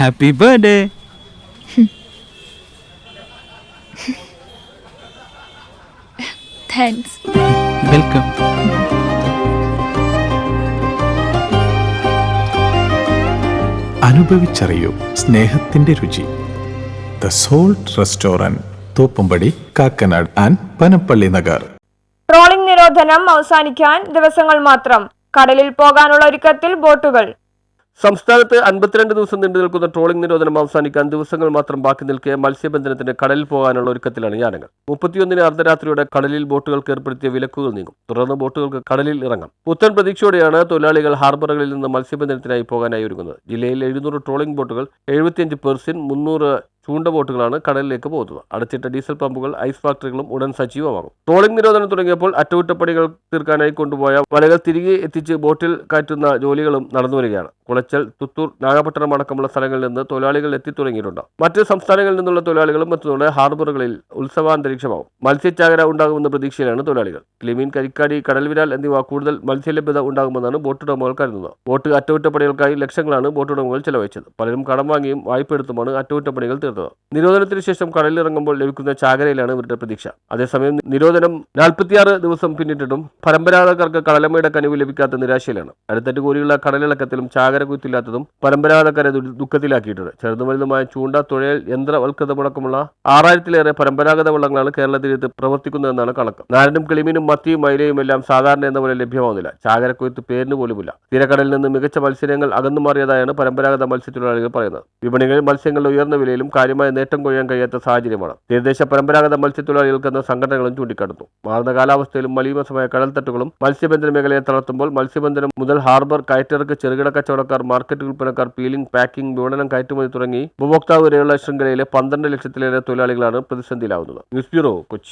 Happy birthday thanks welcome അനുഭവിച്ചറിയൂ സ്നേഹത്തിന്റെ രുചി. The salt restaurant Thoppumpady Kakkanad and Panampilly Nagar. Trolling നിരോധനം അവസാനിക്കാൻ ദിവസങ്ങൾ മാത്രം. കടലിൽ പോകാനുള്ള ഒരുക്കത്തിൽ ബോട്ടുകൾ. സംസ്ഥാനത്ത് അൻപത്തിരണ്ട് ദിവസം നീണ്ടു നിൽക്കുന്ന ട്രോളിംഗ് നിരോധനം അവസാനിക്കാൻ ദിവസങ്ങൾ മാത്രം ബാക്കി നിൽക്കെ മത്സ്യബന്ധനത്തിന് കടലിൽ പോകാനുള്ള ഒരുക്കത്തിലാണ് യാനങ്ങൾ. മുപ്പത്തിയൊന്നിന് അർദ്ധരാത്രിയോടെ കടലിൽ ബോട്ടുകൾക്ക് ഏർപ്പെടുത്തിയ വിലക്കുകൾ നീങ്ങും. തുടർന്ന് ബോട്ടുകൾക്ക് കടലിൽ ഇറങ്ങാം. പുത്തൻ പ്രതീക്ഷയോടെയാണ് തൊഴിലാളികൾ ഹാർബറുകളിൽ നിന്ന് മത്സ്യബന്ധനത്തിനായി പോകാനായി ഒരുങ്ങുന്നത്. ജില്ലയിൽ എഴുന്നൂറ് ട്രോളിംഗ് ബോട്ടുകൾ എഴുപത്തിയഞ്ച് പെർസിൻ മുന്നൂറ് ചൂണ്ട ബോട്ടുകളാണ് കടലിലേക്ക് പോകുന്നത്. അടച്ചിട്ട ഡീസൽ പമ്പുകൾ ഐസ് ഫാക്ടറികളും ഉടൻ സജീവമാകും. ട്രോളിംഗ് നിരോധനം തുടങ്ങിയപ്പോൾ അറ്റകുറ്റപ്പണികൾ തീർക്കാനായി കൊണ്ടുപോയ വലകൾ തിരികെ എത്തിച്ച് ബോട്ടിൽ കയറ്റുന്ന ജോലികളും നടന്നു വരികയാണ്. കുളച്ചൽ തുത്തൂർ നാഗപട്ടണം അടക്കമുള്ള സ്ഥലങ്ങളിൽ നിന്ന് തൊഴിലാളികൾ എത്തിത്തുടങ്ങിയിട്ടുണ്ട്. മറ്റ് സംസ്ഥാനങ്ങളിൽ നിന്നുള്ള തൊഴിലാളികളും എത്തുന്നതോടെ ഹാർബറുകളിൽ ഉത്സവാന്തരീക്ഷമാവും മത്സ്യചാകര ഉണ്ടാകുമെന്ന പ്രതീക്ഷയിലാണ് തൊഴിലാളികൾ. ക്ലിമീൻ കരിക്കാടി കടൽവിരാൽ എന്നിവ കൂടുതൽ മത്സ്യലഭ്യത ഉണ്ടാകുമെന്നാണ് ബോട്ടുടമകൾ കരുതുന്നത്. ബോട്ട് അറ്റകുറ്റപ്പണികൾക്കായി ലക്ഷങ്ങളാണ് ബോട്ടുടമകൾ ചെലവഴിച്ചത്. പലരും കടം വാങ്ങിയും വായ്പ എടുത്തുമാണ് അറ്റകുറ്റപ്പണികൾ തീർത്തത്. നിരോധനത്തിന് ശേഷം കടലിറങ്ങുമ്പോൾ ലഭിക്കുന്ന ചാകരയിലാണ് ഇവരുടെ പ്രതീക്ഷ. അതേസമയം നിരോധനം നാൽപ്പത്തിയാറ് ദിവസം പിന്നിട്ടിട്ടും പരമ്പരാഗതക്കാർക്ക് കടലമ്മയുടെ കനിവ് ലഭിക്കാത്ത നിരാശയിലാണ്. അടുത്തറ്റ് കോരിയുള്ള കടലിളക്കത്തിലും ചാകര കുത്തില്ലാത്തതും പരമ്പരാഗതക്കാരെ ദുഃഖത്തിലാക്കിയിട്ടുണ്ട്. ചെറുതും വലുതുമായ ചൂണ്ട തുഴയൽ യന്ത്രവൽകൃതമടക്കമുള്ള ആറായിരത്തിലേറെ പരമ്പരാഗത വള്ളങ്ങളാണ് കേരള ഇത് പ്രവർത്തിക്കുന്നതെന്നാണ് കണക്ക്. നാരനും കിളിമീനും മത്തിയും മൈലയും എല്ലാം സാധാരണ എന്ന പോലെ ലഭ്യമാവുന്നില്ല. ചാകരക്കൊയ്ത്ത് പേരിന് പോലുമില്ല. തിരക്കടലിൽ നിന്ന് മികച്ച മത്സ്യങ്ങൾ അകന്നു മാറിയതായാണ് പരമ്പരാഗത മത്സ്യത്തൊഴിലാളികൾ പറയുന്നത്. വിപണികളിൽ മത്സ്യങ്ങളുടെ ഉയർന്ന വിലയിലും കാര്യമായ നേട്ടം കൊയ്യാൻ കഴിയാത്ത സാഹചര്യമാണ്. തീരദേശ പരമ്പരാഗത മത്സ്യത്തൊഴിലാളികൾക്കെന്ന സംഘടനകളും ചൂണ്ടിക്കാട്ടുന്നു. മാറുന്ന കാലാവസ്ഥയിലും മലീമസമായ കടൽത്തട്ടുകളും മത്സ്യബന്ധന മേഖലയെ തളർത്തുമ്പോൾ മത്സ്യബന്ധനം മുതൽ ഹാർബർ കയറ്റിറക്ക് ചെറുകിട കച്ചവടക്കാർ മാർക്കറ്റ് വിൽപ്പനക്കാർ പീലിംഗ് പാക്കിംഗ് വിപണനം കയറ്റുമതി തുടങ്ങി ഉപഭോക്താവ് വരെയുള്ള ശൃംഖലയിലെ പന്ത്രണ്ട് ലക്ഷത്തിലേറെ തൊഴിലാളികളാണ് പ്രതിസന്ധിയിലാവുന്നത്. ന്യൂസ് यूरो कुछ